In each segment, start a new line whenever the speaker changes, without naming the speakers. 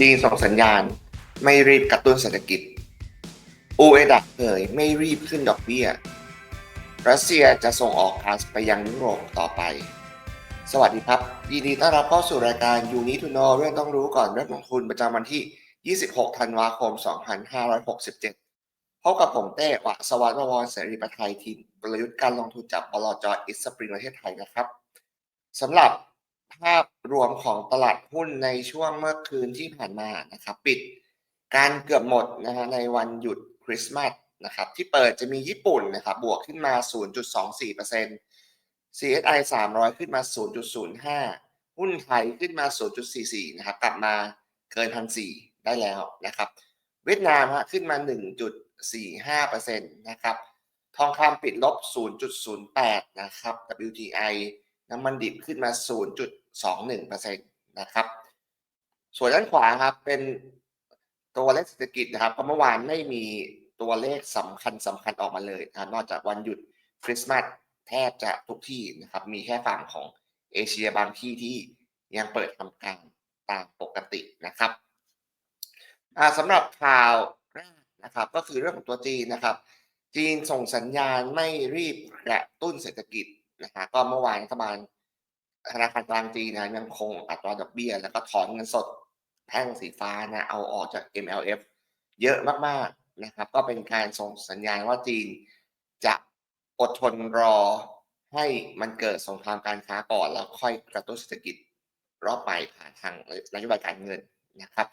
จีนส่งสัญญาณ ไม่รีบกระตุ้นเศรษฐกิจ อูเอดักเผยไม่รีบขึ้นดอกเบี้ย รัสเซียจะส่งออกก๊าซไปยังยุโรปต่อไป สวัสดีครับยินดีต้อนรับเข้าสู่รายการยูนิทูโนเรื่องต้องรู้ก่อนเรื่องลงทุนประจำวันที่ 26 ธันวาคม 2567 พบกับผมเต้วะสวัสดิ์วรเสรีประไทยทีมกลยุทธ์การลงทุนจากบลจอิสปริงประเทศไทยนะครับสำหรับ ภาพรวมของตลาดหุ้นในช่วงเมื่อคืนที่ผ่านมานะครับ ปิดการเกือบหมดนะฮะในวันหยุดคริสต์มาสนะครับที่เปิดจะมีญี่ปุ่นนะครับบวกขึ้นมา 0.24% CSI 300 ขึ้นมา 0.05 หุ้นไทยขึ้นมา 0.44 นะครับกลับมาเกินพันสี่ได้แล้วนะครับเวียดนามฮะขึ้นมา 1.45%นะครับทองคำปิดลบ 0.08 นะครับ WTI น้ำมันดิบขึ้นมา 0.21%นะครับ ส่วนด้านขวาครับเป็นตัวเลขเศรษฐกิจนะครับเพราะเมื่อวานไม่มีตัวเลขสำคัญสำคัญออกมาเลยนะครับนอกจากวันหยุดคริสต์มาสแทบจะทุกที่นะครับ มีแค่ฝั่งของเอเชียบางที่ที่ยังเปิดทำการตามปกตินะครับสำหรับข่าวแรกนะครับ ก็คือเรื่องของตัวจีนนะครับ จีนส่งสัญญาณไม่รีบกระตุ้นเศรษฐกิจนะฮะก็เมื่อวานรัฐบาล ธนาคารกลางจีนนะยังคงอัตราดอกเบี้ย แล้วก็ถอนเงินสดแท่งสีฟ้านะเอาออกจาก MLF เยอะมากๆนะครับ ก็เป็นการส่งสัญญาณว่าจีนจะอดทนรอให้มันเกิดสงครามการค้าก่อนแล้วค่อยกระตุ้นเศรษฐกิจรอบใหม่ผ่านทางนโยบายการเงินนะครับ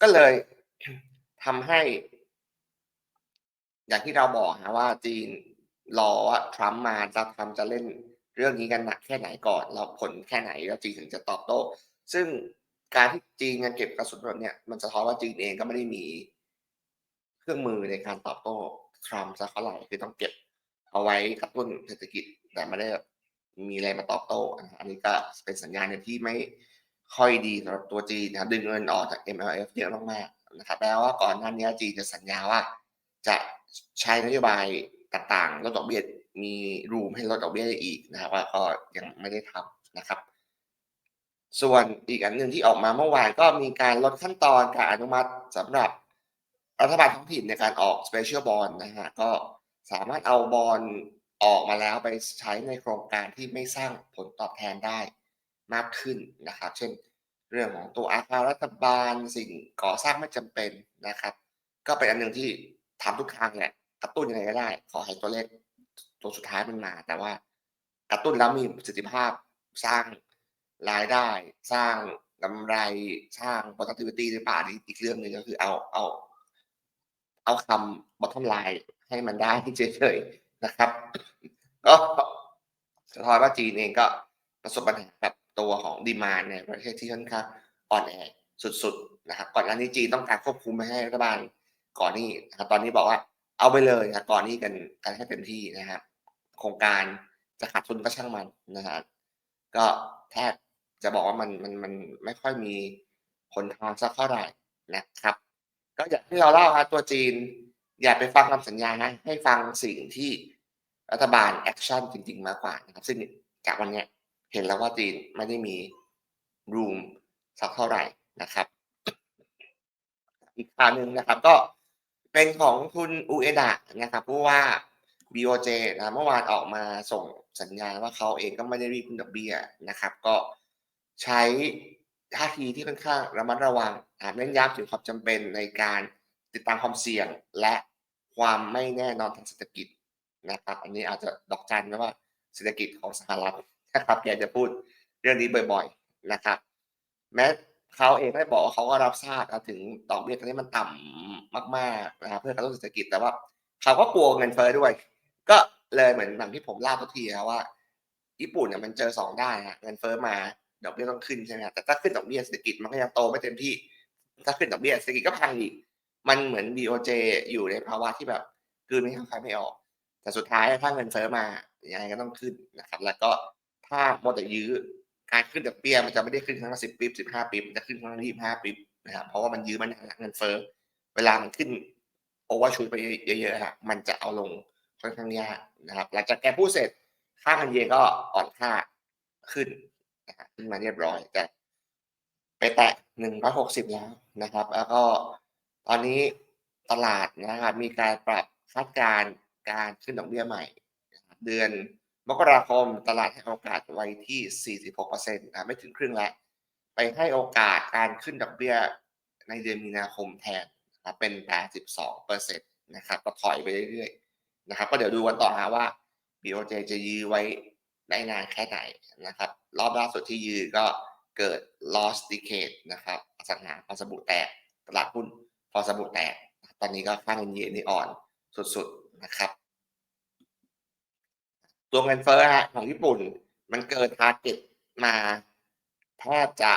ก็เลยทำให้ อย่างที่เราบอกนะว่าจีนรอว่าทรัมป์มาจะทำจะเล่น เรื่องนี้กันหนักแค่ไหนก่อนแล้วผลแค่ไหนแล้วจีนถึงจะตอบโต้ ซึ่งการที่จีนยังเก็บกระสุนแบบเนี้ยมันจะท้อว่าจีนเองก็ไม่ได้มีเครื่องมือในการตอบโต้ทรัมป์สักเท่าไหร่คือต้องเก็บเอาไว้กระตุ้นเศรษฐกิจแต่ไม่ได้มีอะไรมาตอบโต้อันนี้ก็เป็นสัญญาณที่ไม่ค่อยดีสำหรับตัวจีนนะครับดึงเงินออกจาก MLF เยอะมากๆนะครับแปลว่าก่อนหน้านี้จีนจะสัญญาว่าจะใช้นโยบายต่างๆลดดอกเบี้ย มีรูมให้ลดดอกเบี้ยได้อีกนะครับว่าก็ยังไม่ได้ทำนะครับ ส่วนอีกอันหนึ่งที่ออกมาเมื่อวานก็มีการลดขั้นตอนการอนุมัติสำหรับรัฐบาลท้องถิ่นในการออก Special Bond นะฮะก็สามารถเอาบอลออกมาแล้วไปใช้ในโครงการที่ไม่สร้างผลตอบแทนได้มากขึ้นนะครับ เช่น เรื่องของตัวอาคารรัฐบาลสิ่งก่อสร้างไม่จำเป็นนะครับ ก็เป็นอันหนึ่งที่ทำทุกครั้งแหละกระตุ้นยังไงก็ได้ ขอให้ตัวเลข ตัวสุดท้ายมันมา แต่ว่ากระตุ้นแล้วมีประสิทธิภาพสร้างรายได้ สร้างกำไรสร้าง productivity หรือเปล่านี่อีกเรื่องหนึ่งก็คือเอาเอา เอาคำ bottom line ให้มันได้เฉยๆนะครับ ก็สะท้อนว่าจีนเองก็ประสบปัญหากับตัวของดีมานในประเทศที่ค่อนข้างอ่อนแอสุดๆนะครับ ก่อนหน้านี้จีนต้องการควบคุมไม่ให้รัฐบาลก่อนนี้นะครับตอนนี้บอกว่าเอาไปเลยนะก่อนนี้กันกันให้เต็มที่นะครับ โครงการจะขาดทุนก็ช่างมันนะฮะก็แทบจะบอกว่ามันมันมันไม่ค่อยมีคนทางสักเท่าไหร่นะครับ ก็อย่างที่เราเล่าครับตัวจีน อย่าไปฟังคำสัญญานะให้ฟังสิ่งที่รัฐบาลแอคชั่นจริง ๆ มากกว่านะครับ ซึ่งจากวันนี้เห็นแล้วว่าจีนไม่ได้มีรูมสักเท่าไหร่นะครับ อีกข่าวหนึ่งนะครับ ก็เป็นของคุณอูเอดะนะครับผู้ว่า BOJ นะเมื่อวานออกมาส่งสัญญาณว่าเขาเองก็ไม่ได้รีบขึ้นดอกเบี้ยนะครับ ก็ใช้ท่าทีที่ค่อนข้างระมัดระวังเน้นย้ำถึงความจำเป็นในการติดตามความเสี่ยงและความไม่แน่นอนทางเศรษฐกิจนะครับ อันนี้อาจจะดอกจันนะว่าเศรษฐกิจของสหรัฐนะครับแกจะพูดเรื่องนี้บ่อยๆนะครับ แม้เขาเองได้บอกว่าเขาก็รับทราบถึงดอกเบี้ยตอนนี้มันต่ำมากๆนะครับเพื่อกระตุ้นเศรษฐกิจแต่ว่าเขาก็กลัวเงินเฟ้อด้วย ก็เลยเหมือนอย่างที่ผมเล่าทุกทีครับว่า ญี่ปุ่นเนี่ยมันเจอสองได้ฮะเงินเฟ้อมาดอกเบี้ยต้องขึ้นใช่ไหมแต่ถ้าขึ้นดอกเบี้ยเศรษฐกิจมันก็ยังโตไม่เต็มที่ ถ้าขึ้นดอกเบี้ยเศรษฐกิจก็พังอีกมันเหมือน BOJ อยู่ในภาวะที่แบบคืนไม่เข้าใครไม่ออก แต่สุดท้ายถ้าเงินเฟ้อมายังไงก็ต้องขึ้นนะครับ แล้วก็ถ้าโมแต่ยื้อการขึ้นดอกเบี้ยมันจะไม่ได้ขึ้นครั้งละสิบปีสิบห้าปีมันจะขึ้นครั้งละยี่ห้าปีนะครับเพราะว่ามันยื้อมันเงินเฟ้อเวลามันขึ้นโอเวอร์ชูไปเยอะๆฮะมันจะเอาลง ค่อนข้างยากนะครับ หลังจากแกพูดเสร็จค่าเงินเยนก็อ่อนค่าขึ้นนะฮะขึ้นมาเรียบร้อยแต่ไปแตะ160แล้วนะครับ แล้วก็ตอนนี้ตลาดนะครับมีการปรับคาดการณ์การขึ้นดอกเบี้ยใหม่ เดือนมกราคมตลาดให้โอกาสไว้ที่ 46%นะไม่ถึงครึ่งแล้ว ไปให้โอกาสการขึ้นดอกเบี้ยในเดือนมีนาคมแทนนะครับเป็น 82%นะครับก็ถอยไปเรื่อยๆ นะครับ ก็เดี๋ยวดูกันต่อฮะว่า BOJ จะยื้อไว้ได้นานแค่ไหนนะครับ รอบล่าสุดที่ยื้อก็เกิด loss decade นะครับอสังหาพอสบู่แตกตลาดหุ้นพอสบู่แตก ตอนนี้ก็ค่าเงินเยนนี่อ่อนสุดๆนะครับตัวเงินเฟ้อฮะของญี่ปุ่นมันเกิน target มาแทบจะ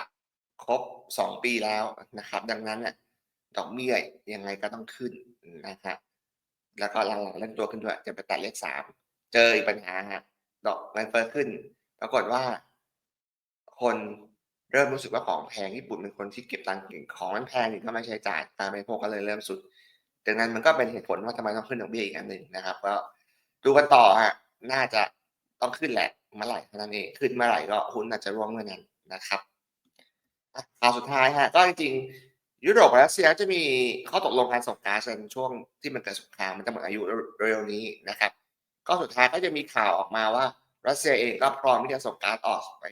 ครบ 2 ปีแล้วนะครับ ดังนั้นเนี่ยดอกเบี้ยยังไงก็ต้องขึ้นนะครับ แล้วก็หลังๆเล่นตัวขึ้นด้วยจะไปแตะเลขสามเจออีกปัญหาฮะดอกเงินเฟ้อขึ้น ปรากฏว่า คนเริ่มรู้สึกว่าของแพงญี่ปุ่นเป็นคนที่เก็บตังค์เก่งของมันแพงนี่ก็ไม่ใช้จ่ายการบริโภคก็เลยเริ่มสุดดังนั้นมันก็เป็นเหตุผลว่าทำไมต้องขึ้นดอกเบี้ยอีกอันหนึ่งนะครับ ก็ดูกันต่อฮะน่าจะต้องขึ้นแหละเมื่อไหร่เท่านั้นเองขึ้นเมื่อไหร่ก็หุ้นอาจจะร่วงเมื่อนั้นนะครับข่าวสุดท้ายฮะก็จริงๆ ยุโรปกับรัสเซียจะมีข้อตกลงการส่งก๊าซในช่วงที่มันเกิดสงครามมันจะหมดอายุเร็วๆนี้นะครับก็สุดท้ายก็จะมีข่าวออกมาว่ารัสเซียเองก็พร้อมที่จะส่งก๊าซออกไป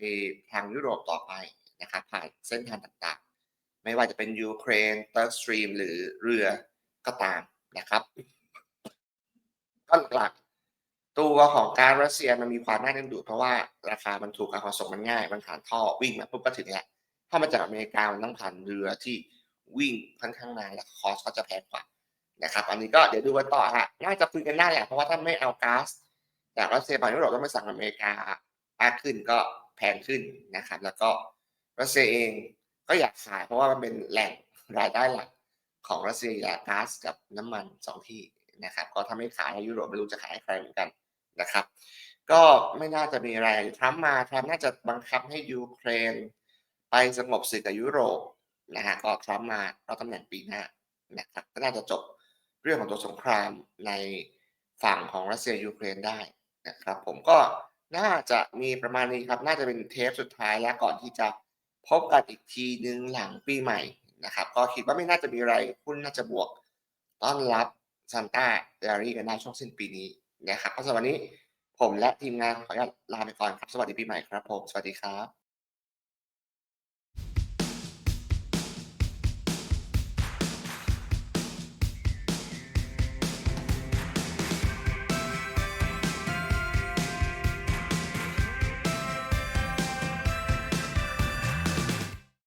ทางยุโรปต่อไปนะครับผ่านเส้นทางต่างๆ ไม่ว่าจะเป็นยูเครนเตอร์สตรีมหรือเรือก็ตามนะครับก็หลักตัวของการรัสเซียมันมีความน่าดึงดูดเพราะว่าราคามันถูกการขนส่งมันง่าย มันผ่านท่อวิ่งมาปุ๊บก็ถึงแหล้วถ้ามาจากอเมริกามันต้องผ่านเรือที่ วิ่งค่อนข้างนานและคอสก็จะแพงกว่านะครับ อันนี้ก็เดี๋ยวดูกันต่อฮะน่าจะคุยกันได้แหละเพราะว่าถ้าไม่เอาก๊าซจากรัสเซียไปยุโรปต้องไปสั่งอเมริกามากขึ้นก็แพงขึ้นนะครับ แล้วก็รัสเซียเองก็อยากขายเพราะว่ามันเป็นแหล่งรายได้หลักของรัสเซียและก๊าซกับน้ำมันสองที่นะครับ ก็ถ้าไม่ขายให้ยุโรปไม่รู้จะขายให้ใครเหมือนกันนะครับ ก็ไม่น่าจะมีอะไรทรัมป์มาทรัมป์น่าจะบังคับให้ยูเครน ไปสงบศึกกับยุโรป นะฮะก็ทรัมป์มาเราตำแหน่งปีหน้านะครับก็น่าจะจบเรื่องของตัวสงครามในฝั่งของรัสเซียยูเครนได้นะครับ ผมก็น่าจะมีประมาณนี้ครับ น่าจะเป็นเทปสุดท้ายแล้วก่อนที่จะพบกันอีกทีหนึ่งหลังปีใหม่นะครับ ก็คิดว่าไม่น่าจะมีอะไรหุ้นน่าจะบวกต้อนรับซันต้าเดอารี่กันได้ช่วงสิ้นปีนี้นะครับก็สำหรับวันนี้ผมและทีมงานขออนุญาตลาไปก่อนครับ สวัสดีปีใหม่ครับผม สวัสดีครับ